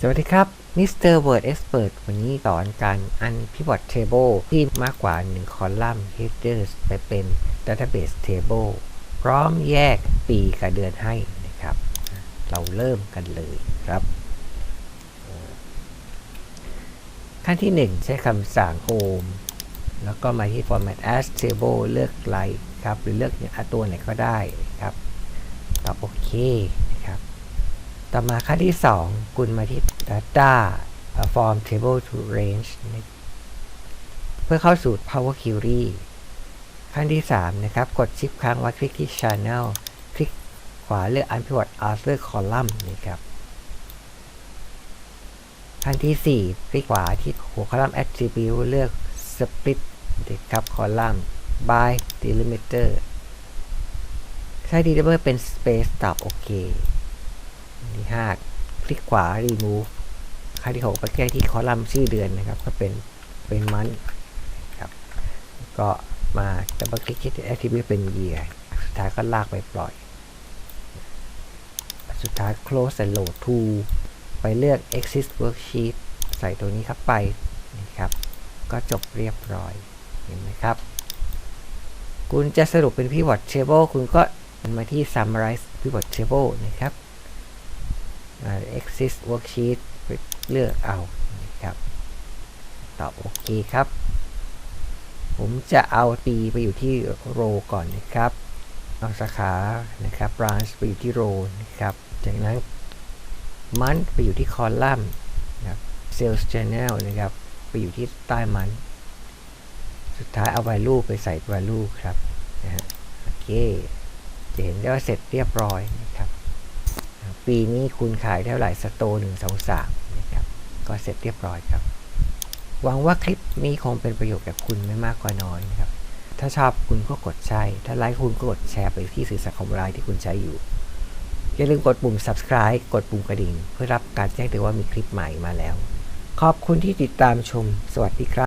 สวัสดีครับมิสเตอร์ Word Expert วันนี้สอนการ Unpivot Table ที่มากกว่า 1 คอลัมน์ Headers ไปเป็น Database Table พร้อมแยกปีกับเดือนให้นะครับ เราเริ่มกันเลยครับ ขั้นที่ 1 ใช้คำสั่ง Home แล้วก็มาที่ Format as Table เลือก Like ครับ หรือเลือกอย่างตัวไหนก็ได้ครับตอบโอเค ต่อมาขั้นที่2คุณมาที่ Data Form Table to Range เพื่อเข้าสู่ Power Query ขั้นที่ 3 นะครับ กดชิปค้างไว้คลิกที่ Channel คลิกขวาเลือก Unpivot After Column นะครับขั้นที่ 4 คลิกขวาที่หัว Column Attribute เลือก Split นะครับ Column by Delimiter ใช้ Delimiter เป็น Space ตอบโอเค ที่5คลิกขวา remove ขั้นที่6ไปแก้ที่คอลัมน์ชื่อเดือนนะครับ ก็เป็นเป็นมันครับ ก็มาดับเบิลคลิกที่ attribute เป็น year สุดท้ายก็ลากไปปล่อย สุดท้าย close and load to ไปเลือก exist worksheet ใส่ตัวนี้เข้าไปนะครับ ก็จบเรียบร้อยเห็นไหมครับ คุณจะสรุปเป็น pivot table คุณก็มาที่ summarize pivot table นะครับ exist worksheet เลือกเอาครับตอบโอเคครับ ผมจะเอาปีไปอยู่ที่ row ก่อนนะครับ เอาสาขานะครับ branch ไปอยู่ที่ row นะครับ จากนั้น month ไปอยู่ที่ column นะครับ sales channel นะครับ ไปอยู่ที่ใต้ month สุดท้ายเอา value ไปใส่ value ครับนะฮะโอเคจะเห็นได้ว่าเสร็จเรียบร้อยนะ ปีนี้คุณขายเท่าไหร่สโตหนึ่งสองสามนะครับก็เสร็จเรียบร้อยครับ หวังว่าคลิปนี้คงเป็นประโยชน์กับคุณไม่มากก็น้อยนะครับ ถ้าชอบคุณก็กดใช่ ถ้าไลค์คุณก็กดแชร์ไปที่สื่อสังคมออนไลน์ที่คุณใช้อยู่ อย่าลืมกดปุ่ม subscribe กดปุ่มกระดิ่ง เพื่อรับการแจ้งเตือนว่ามีคลิปใหม่มาแล้ว ขอบคุณที่ติดตามชม สวัสดีครับ